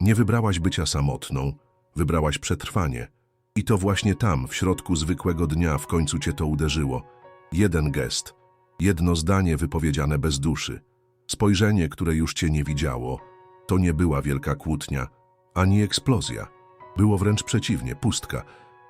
Nie wybrałaś bycia samotną, wybrałaś przetrwanie. I to właśnie tam, w środku zwykłego dnia, w końcu cię to uderzyło. Jeden gest, jedno zdanie wypowiedziane bez duszy, spojrzenie, które już cię nie widziało. To nie była wielka kłótnia, ani eksplozja. Było wręcz przeciwnie, pustka,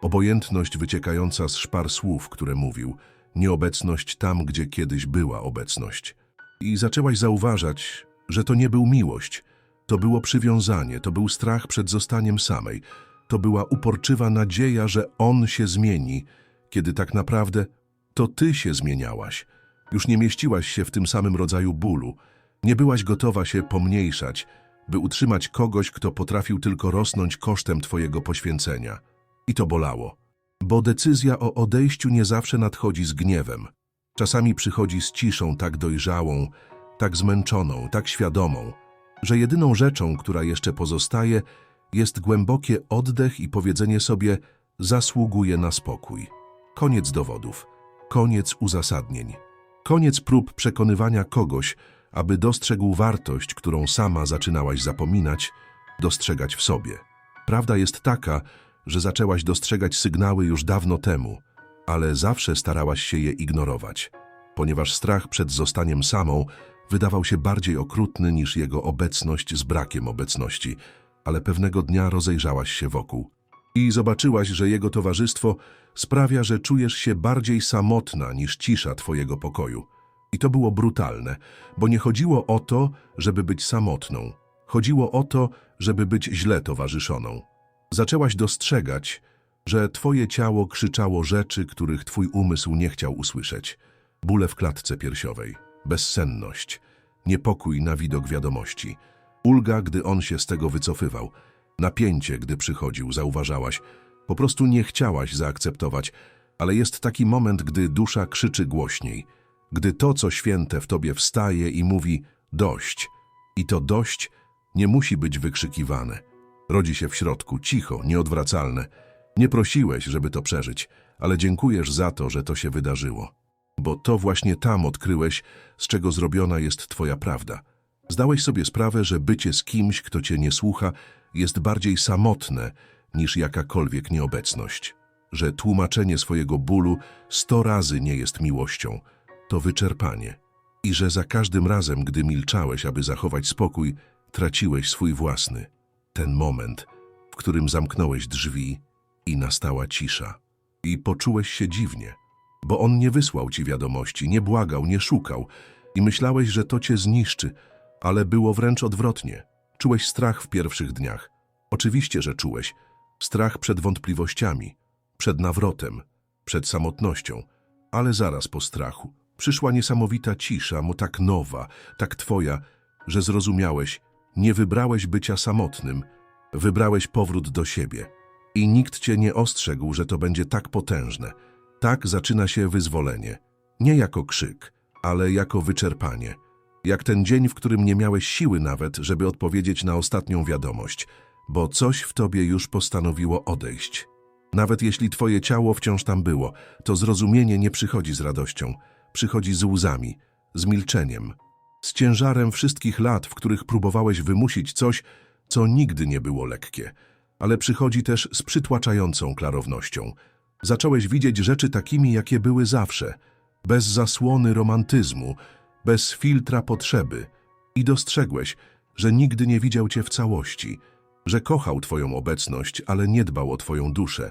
obojętność wyciekająca z szpar słów, które mówił, nieobecność tam, gdzie kiedyś była obecność. I zaczęłaś zauważać, że to nie był miłość, to było przywiązanie, to był strach przed zostaniem samej, to była uporczywa nadzieja, że on się zmieni, kiedy tak naprawdę to ty się zmieniałaś. Już nie mieściłaś się w tym samym rodzaju bólu, nie byłaś gotowa się pomniejszać, by utrzymać kogoś, kto potrafił tylko rosnąć kosztem twojego poświęcenia. I to bolało, bo decyzja o odejściu nie zawsze nadchodzi z gniewem. Czasami przychodzi z ciszą tak dojrzałą, tak zmęczoną, tak świadomą, że jedyną rzeczą, która jeszcze pozostaje, jest głębokie oddech i powiedzenie sobie zasługuje na spokój. Koniec dowodów, koniec uzasadnień, koniec prób przekonywania kogoś, aby dostrzegł wartość, którą sama zaczynałaś zapominać, dostrzegać w sobie. Prawda jest taka, że zaczęłaś dostrzegać sygnały już dawno temu, ale zawsze starałaś się je ignorować, ponieważ strach przed zostaniem samą wydawał się bardziej okrutny niż jego obecność z brakiem obecności, ale pewnego dnia rozejrzałaś się wokół i zobaczyłaś, że jego towarzystwo sprawia, że czujesz się bardziej samotna niż cisza twojego pokoju. I to było brutalne, bo nie chodziło o to, żeby być samotną. Chodziło o to, żeby być źle towarzyszoną. Zaczęłaś dostrzegać, że twoje ciało krzyczało rzeczy, których twój umysł nie chciał usłyszeć. Bóle w klatce piersiowej, bezsenność, niepokój na widok wiadomości, ulga, gdy on się z tego wycofywał, napięcie, gdy przychodził, zauważałaś. Po prostu nie chciałaś zaakceptować, ale jest taki moment, gdy dusza krzyczy głośniej, gdy to, co święte w tobie wstaje i mówi dość. I to dość nie musi być wykrzykiwane. Rodzi się w środku, cicho, nieodwracalne. Nie prosiłeś, żeby to przeżyć, ale dziękujesz za to, że to się wydarzyło. Bo to właśnie tam odkryłeś, z czego zrobiona jest twoja prawda. Zdałeś sobie sprawę, że bycie z kimś, kto cię nie słucha, jest bardziej samotne niż jakakolwiek nieobecność. Że tłumaczenie swojego bólu sto razy nie jest miłością, to wyczerpanie. I że za każdym razem, gdy milczałeś, aby zachować spokój, traciłeś swój własny. Ten moment, w którym zamknąłeś drzwi i nastała cisza. I poczułeś się dziwnie, bo on nie wysłał ci wiadomości, nie błagał, nie szukał i myślałeś, że to cię zniszczy, ale było wręcz odwrotnie. Czułeś strach w pierwszych dniach. Oczywiście, że czułeś. Strach przed wątpliwościami, przed nawrotem, przed samotnością. Ale zaraz po strachu przyszła niesamowita cisza, mu tak nowa, tak twoja, że zrozumiałeś, nie wybrałeś bycia samotnym, wybrałeś powrót do siebie. I nikt cię nie ostrzegł, że to będzie tak potężne. Tak zaczyna się wyzwolenie. Nie jako krzyk, ale jako wyczerpanie. Jak ten dzień, w którym nie miałeś siły nawet, żeby odpowiedzieć na ostatnią wiadomość, bo coś w tobie już postanowiło odejść. Nawet jeśli twoje ciało wciąż tam było, to zrozumienie nie przychodzi z radością, przychodzi z łzami, z milczeniem, z ciężarem wszystkich lat, w których próbowałeś wymusić coś, co nigdy nie było lekkie, ale przychodzi też z przytłaczającą klarownością. Zacząłeś widzieć rzeczy takimi, jakie były zawsze, bez zasłony romantyzmu, bez filtra potrzeby i dostrzegłeś, że nigdy nie widział cię w całości, że kochał twoją obecność, ale nie dbał o twoją duszę,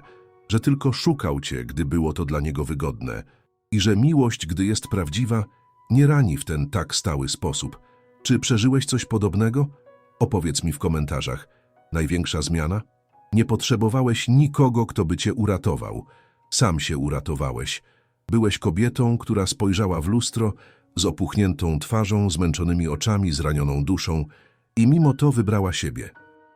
że tylko szukał cię, gdy było to dla niego wygodne i że miłość, gdy jest prawdziwa, nie rani w ten tak stały sposób. Czy przeżyłeś coś podobnego? Opowiedz mi w komentarzach. Największa zmiana? Nie potrzebowałeś nikogo, kto by cię uratował. Sam się uratowałeś. Byłeś kobietą, która spojrzała w lustro z opuchniętą twarzą, zmęczonymi oczami, zranioną duszą i mimo to wybrała siebie.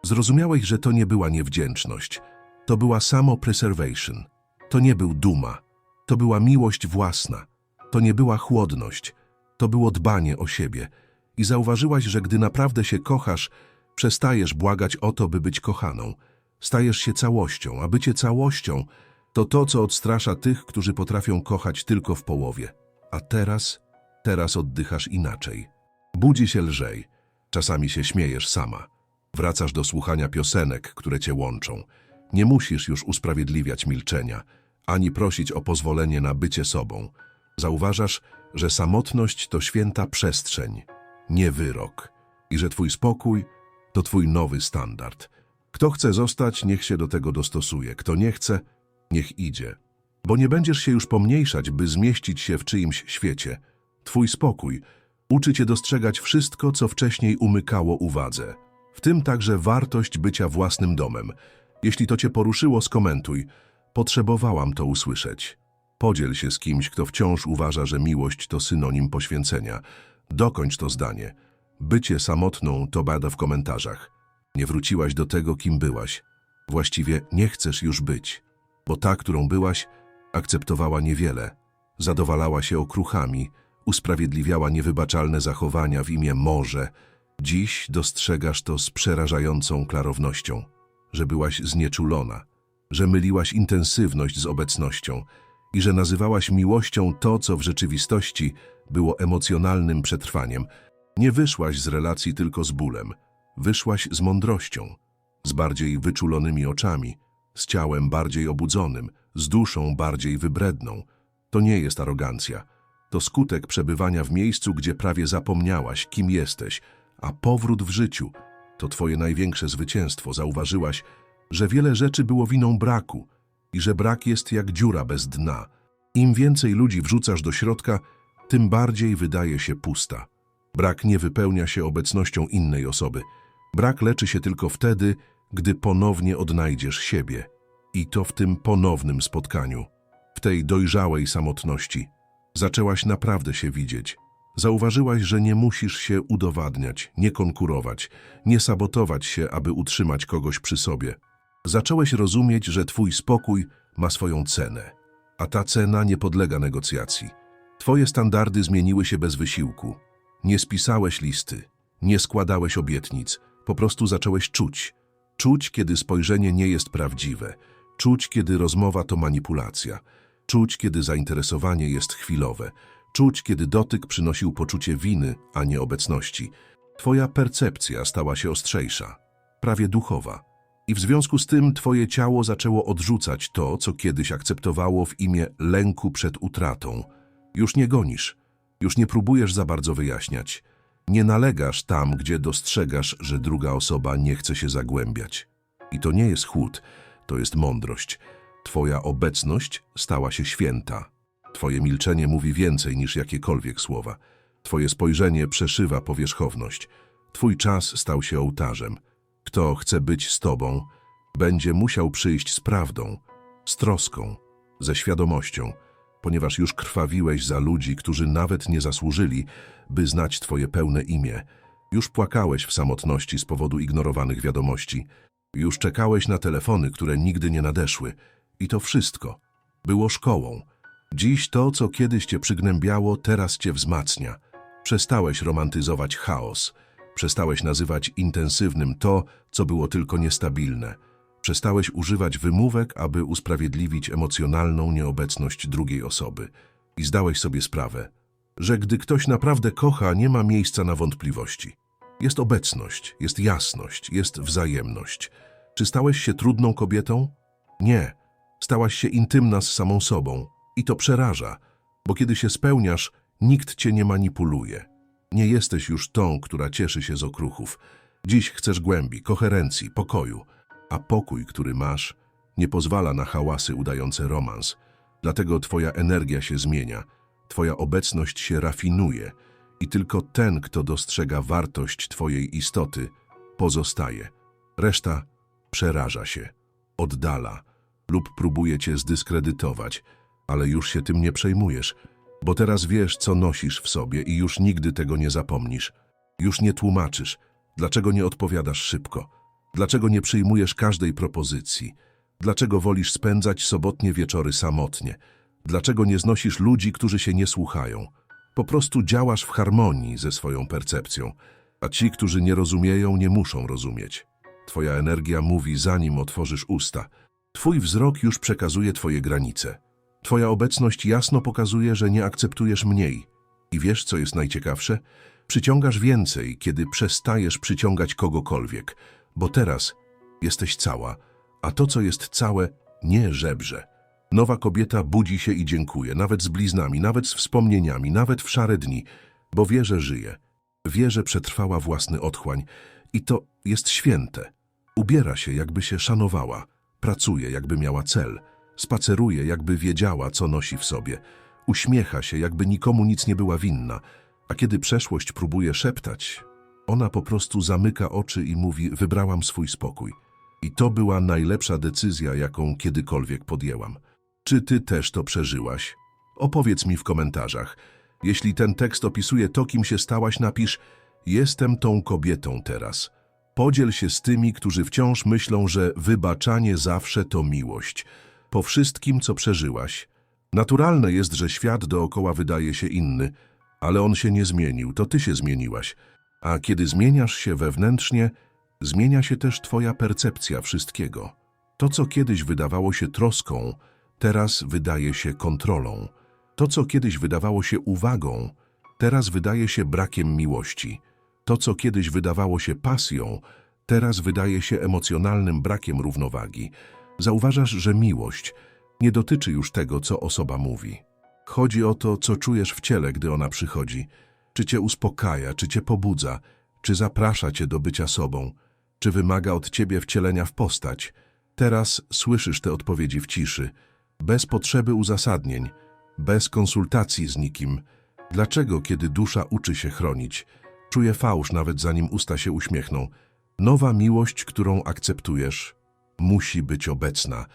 Zrozumiałeś, że to nie była niewdzięczność. To była samo-preservation. To nie był duma. To była miłość własna. To nie była chłodność. To było dbanie o siebie. I zauważyłaś, że gdy naprawdę się kochasz, przestajesz błagać o to, by być kochaną. Stajesz się całością, a bycie całością to to, co odstrasza tych, którzy potrafią kochać tylko w połowie. A teraz, teraz oddychasz inaczej. Budzi się lżej. Czasami się śmiejesz sama. Wracasz do słuchania piosenek, które cię łączą. Nie musisz już usprawiedliwiać milczenia, ani prosić o pozwolenie na bycie sobą. Zauważasz, że samotność to święta przestrzeń, nie wyrok i że twój spokój to twój nowy standard. Kto chce zostać, niech się do tego dostosuje. Kto nie chce, niech idzie. Bo nie będziesz się już pomniejszać, by zmieścić się w czyimś świecie. Twój spokój uczy cię dostrzegać wszystko, co wcześniej umykało uwadze. W tym także wartość bycia własnym domem. Jeśli to cię poruszyło, skomentuj. Potrzebowałam to usłyszeć. Podziel się z kimś, kto wciąż uważa, że miłość to synonim poświęcenia. Dokończ to zdanie. Bycie samotną to bada w komentarzach. Nie wróciłaś do tego, kim byłaś. Właściwie nie chcesz już być, bo ta, którą byłaś, akceptowała niewiele. Zadowalała się okruchami, usprawiedliwiała niewybaczalne zachowania w imię może. Dziś dostrzegasz to z przerażającą klarownością, że byłaś znieczulona, że myliłaś intensywność z obecnością i że nazywałaś miłością to, co w rzeczywistości było emocjonalnym przetrwaniem. Nie wyszłaś z relacji tylko z bólem, wyszłaś z mądrością, z bardziej wyczulonymi oczami, z ciałem bardziej obudzonym, z duszą bardziej wybredną. To nie jest arogancja. To skutek przebywania w miejscu, gdzie prawie zapomniałaś, kim jesteś, a powrót w życiu to twoje największe zwycięstwo. Zauważyłaś, że wiele rzeczy było winą braku i że brak jest jak dziura bez dna. Im więcej ludzi wrzucasz do środka, tym bardziej wydaje się pusta. Brak nie wypełnia się obecnością innej osoby. Brak leczy się tylko wtedy, gdy ponownie odnajdziesz siebie. I to w tym ponownym spotkaniu, w tej dojrzałej samotności. Zaczęłaś naprawdę się widzieć. Zauważyłaś, że nie musisz się udowadniać, nie konkurować, nie sabotować się, aby utrzymać kogoś przy sobie. Zacząłeś rozumieć, że twój spokój ma swoją cenę, a ta cena nie podlega negocjacji. Twoje standardy zmieniły się bez wysiłku. Nie spisałeś listy, nie składałeś obietnic, po prostu zacząłeś czuć. Czuć, kiedy spojrzenie nie jest prawdziwe, czuć, kiedy rozmowa to manipulacja, czuć, kiedy zainteresowanie jest chwilowe, czuć, kiedy dotyk przynosił poczucie winy, a nie obecności. Twoja percepcja stała się ostrzejsza, prawie duchowa. I w związku z tym twoje ciało zaczęło odrzucać to, co kiedyś akceptowało w imię lęku przed utratą. Już nie gonisz, już nie próbujesz za bardzo wyjaśniać. Nie nalegasz tam, gdzie dostrzegasz, że druga osoba nie chce się zagłębiać. I to nie jest chłód, to jest mądrość. Twoja obecność stała się święta. Twoje milczenie mówi więcej niż jakiekolwiek słowa. Twoje spojrzenie przeszywa powierzchowność. Twój czas stał się ołtarzem. Kto chce być z Tobą, będzie musiał przyjść z prawdą, z troską, ze świadomością, ponieważ już krwawiłeś za ludzi, którzy nawet nie zasłużyli, by znać Twoje pełne imię. Już płakałeś w samotności z powodu ignorowanych wiadomości. Już czekałeś na telefony, które nigdy nie nadeszły. I to wszystko było szkołą. Dziś to, co kiedyś cię przygnębiało, teraz cię wzmacnia. Przestałeś romantyzować chaos. Przestałeś nazywać intensywnym to, co było tylko niestabilne. Przestałeś używać wymówek, aby usprawiedliwić emocjonalną nieobecność drugiej osoby. I zdałeś sobie sprawę, że gdy ktoś naprawdę kocha, nie ma miejsca na wątpliwości. Jest obecność, jest jasność, jest wzajemność. Czy stałeś się trudną kobietą? Nie. Stałaś się intymna z samą sobą. I to przeraża, bo kiedy się spełniasz, nikt cię nie manipuluje. Nie jesteś już tą, która cieszy się z okruchów. Dziś chcesz głębi, koherencji, pokoju, a pokój, który masz, nie pozwala na hałasy udające romans. Dlatego twoja energia się zmienia, twoja obecność się rafinuje i tylko ten, kto dostrzega wartość twojej istoty, pozostaje. Reszta przeraża się, oddala lub próbuje cię zdyskredytować, ale już się tym nie przejmujesz, bo teraz wiesz, co nosisz w sobie i już nigdy tego nie zapomnisz. Już nie tłumaczysz, dlaczego nie odpowiadasz szybko, dlaczego nie przyjmujesz każdej propozycji, dlaczego wolisz spędzać sobotnie wieczory samotnie, dlaczego nie znosisz ludzi, którzy się nie słuchają. Po prostu działasz w harmonii ze swoją percepcją, a ci, którzy nie rozumieją, nie muszą rozumieć. Twoja energia mówi, zanim otworzysz usta. Twój wzrok już przekazuje twoje granice. Twoja obecność jasno pokazuje, że nie akceptujesz mniej. I wiesz, co jest najciekawsze? Przyciągasz więcej, kiedy przestajesz przyciągać kogokolwiek. Bo teraz jesteś cała, a to, co jest całe, nie żebrze. Nowa kobieta budzi się i dziękuje, nawet z bliznami, nawet z wspomnieniami, nawet w szare dni, bo wie, że żyje. Wie, że przetrwała własny otchłań i to jest święte. Ubiera się, jakby się szanowała, pracuje, jakby miała cel, spaceruje, jakby wiedziała, co nosi w sobie, uśmiecha się, jakby nikomu nic nie była winna, a kiedy przeszłość próbuje szeptać, ona po prostu zamyka oczy i mówi: Wybrałam swój spokój. I to była najlepsza decyzja, jaką kiedykolwiek podjęłam. Czy ty też to przeżyłaś? Opowiedz mi w komentarzach. Jeśli ten tekst opisuje to, kim się stałaś, napisz: Jestem tą kobietą teraz. Podziel się z tymi, którzy wciąż myślą, że wybaczanie zawsze to miłość. Po wszystkim, co przeżyłaś. Naturalne jest, że świat dookoła wydaje się inny, ale on się nie zmienił, to ty się zmieniłaś. A kiedy zmieniasz się wewnętrznie, zmienia się też twoja percepcja wszystkiego. To, co kiedyś wydawało się troską, teraz wydaje się kontrolą. To, co kiedyś wydawało się uwagą, teraz wydaje się brakiem miłości. To, co kiedyś wydawało się pasją, teraz wydaje się emocjonalnym brakiem równowagi. Zauważasz, że miłość nie dotyczy już tego, co osoba mówi. Chodzi o to, co czujesz w ciele, gdy ona przychodzi. Czy cię uspokaja, czy cię pobudza, czy zaprasza cię do bycia sobą, czy wymaga od ciebie wcielenia w postać. Teraz słyszysz te odpowiedzi w ciszy, bez potrzeby uzasadnień, bez konsultacji z nikim. Dlaczego, kiedy dusza uczy się chronić, czuje fałsz nawet zanim usta się uśmiechną? Nowa miłość, którą akceptujesz, musi być obecna.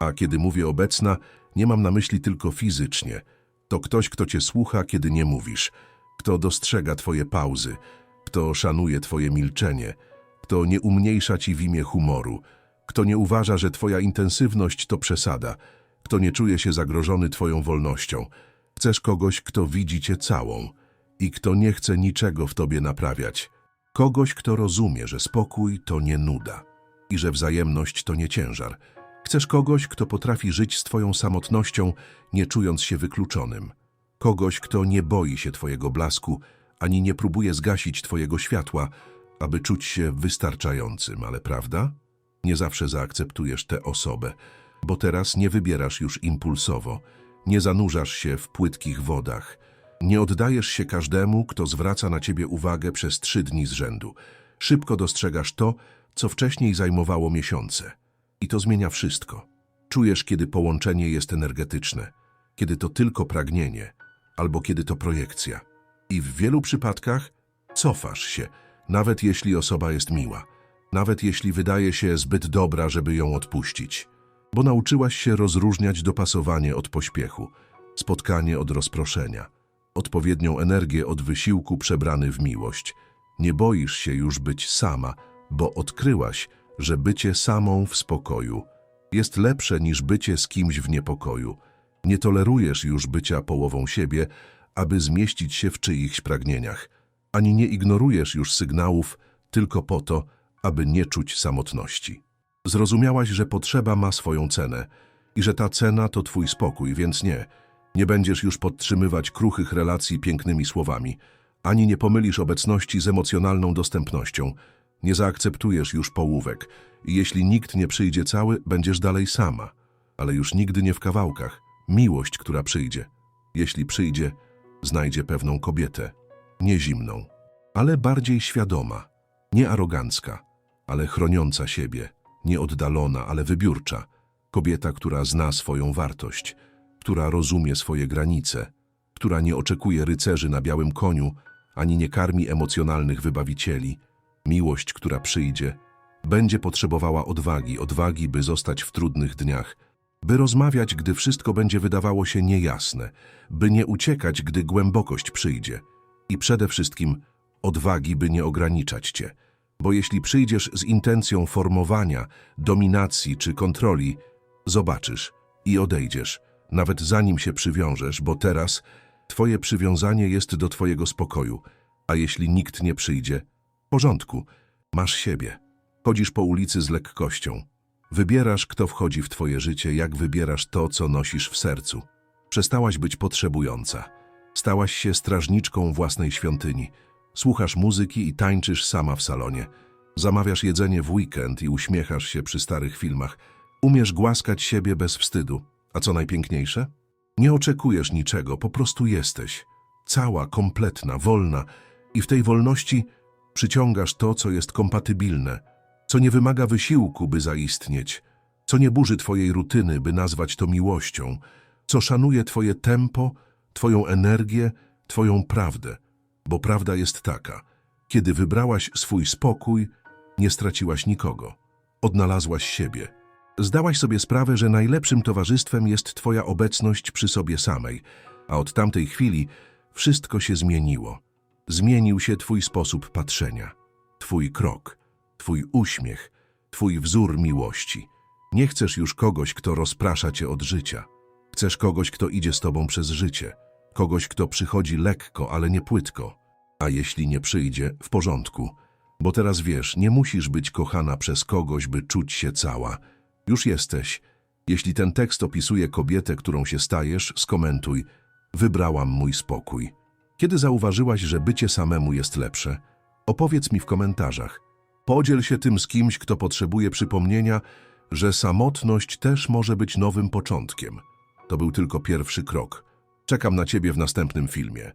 A kiedy mówię obecna, nie mam na myśli tylko fizycznie. To ktoś, kto cię słucha, kiedy nie mówisz, kto dostrzega twoje pauzy, kto szanuje twoje milczenie, kto nie umniejsza ci w imię humoru, kto nie uważa, że twoja intensywność to przesada, kto nie czuje się zagrożony twoją wolnością. Chcesz kogoś, kto widzi cię całą i kto nie chce niczego w tobie naprawiać. Kogoś, kto rozumie, że spokój to nie nuda i że wzajemność to nie ciężar. Chcesz kogoś, kto potrafi żyć z twoją samotnością, nie czując się wykluczonym. Kogoś, kto nie boi się twojego blasku, ani nie próbuje zgasić twojego światła, aby czuć się wystarczającym, ale prawda? Nie zawsze zaakceptujesz tę osobę, bo teraz nie wybierasz już impulsowo, nie zanurzasz się w płytkich wodach, nie oddajesz się każdemu, kto zwraca na ciebie uwagę przez trzy dni z rzędu. Szybko dostrzegasz to, co wcześniej zajmowało miesiące. I to zmienia wszystko. Czujesz, kiedy połączenie jest energetyczne, kiedy to tylko pragnienie, albo kiedy to projekcja. I w wielu przypadkach cofasz się, nawet jeśli osoba jest miła, nawet jeśli wydaje się zbyt dobra, żeby ją odpuścić. Bo nauczyłaś się rozróżniać dopasowanie od pośpiechu, spotkanie od rozproszenia, odpowiednią energię od wysiłku przebrany w miłość. Nie boisz się już być sama, bo odkryłaś, że bycie samą w spokoju jest lepsze niż bycie z kimś w niepokoju. Nie tolerujesz już bycia połową siebie, aby zmieścić się w czyichś pragnieniach, ani nie ignorujesz już sygnałów tylko po to, aby nie czuć samotności. Zrozumiałaś, że potrzeba ma swoją cenę i że ta cena to twój spokój, więc nie, nie będziesz już podtrzymywać kruchych relacji pięknymi słowami, ani nie pomylisz obecności z emocjonalną dostępnością, nie zaakceptujesz już połówek. I jeśli nikt nie przyjdzie cały, będziesz dalej sama, ale już nigdy nie w kawałkach. Miłość, która przyjdzie. Jeśli przyjdzie, znajdzie pewną kobietę, nie zimną, ale bardziej świadoma, nie arogancka, ale chroniąca siebie, nie oddalona, ale wybiórcza. Kobieta, która zna swoją wartość, która rozumie swoje granice, która nie oczekuje rycerzy na białym koniu, ani nie karmi emocjonalnych wybawicieli. Miłość, która przyjdzie, będzie potrzebowała odwagi, odwagi, by zostać w trudnych dniach, by rozmawiać, gdy wszystko będzie wydawało się niejasne, by nie uciekać, gdy głębokość przyjdzie i przede wszystkim odwagi, by nie ograniczać cię. Bo jeśli przyjdziesz z intencją formowania, dominacji czy kontroli, zobaczysz i odejdziesz, nawet zanim się przywiążesz, bo teraz twoje przywiązanie jest do twojego spokoju, a jeśli nikt nie przyjdzie, w porządku, masz siebie. Chodzisz po ulicy z lekkością. Wybierasz, kto wchodzi w twoje życie, jak wybierasz to, co nosisz w sercu. Przestałaś być potrzebująca. Stałaś się strażniczką własnej świątyni. Słuchasz muzyki i tańczysz sama w salonie. Zamawiasz jedzenie w weekend i uśmiechasz się przy starych filmach. Umiesz głaskać siebie bez wstydu. A co najpiękniejsze? Nie oczekujesz niczego, po prostu jesteś. Cała, kompletna, wolna. I w tej wolności przyciągasz to, co jest kompatybilne, co nie wymaga wysiłku, by zaistnieć, co nie burzy twojej rutyny, by nazwać to miłością, co szanuje twoje tempo, twoją energię, twoją prawdę. Bo prawda jest taka, kiedy wybrałaś swój spokój, nie straciłaś nikogo. Odnalazłaś siebie. Zdałaś sobie sprawę, że najlepszym towarzystwem jest twoja obecność przy sobie samej, a od tamtej chwili wszystko się zmieniło. Zmienił się twój sposób patrzenia, twój krok, twój uśmiech, twój wzór miłości. Nie chcesz już kogoś, kto rozprasza cię od życia. Chcesz kogoś, kto idzie z tobą przez życie, kogoś, kto przychodzi lekko, ale nie płytko. A jeśli nie przyjdzie, w porządku, bo teraz wiesz, nie musisz być kochana przez kogoś, by czuć się cała. Już jesteś. Jeśli ten tekst opisuje kobietę, którą się stajesz, skomentuj. Wybrałam mój spokój. Kiedy zauważyłaś, że bycie samemu jest lepsze? Opowiedz mi w komentarzach. Podziel się tym z kimś, kto potrzebuje przypomnienia, że samotność też może być nowym początkiem. To był tylko pierwszy krok. Czekam na ciebie w następnym filmie.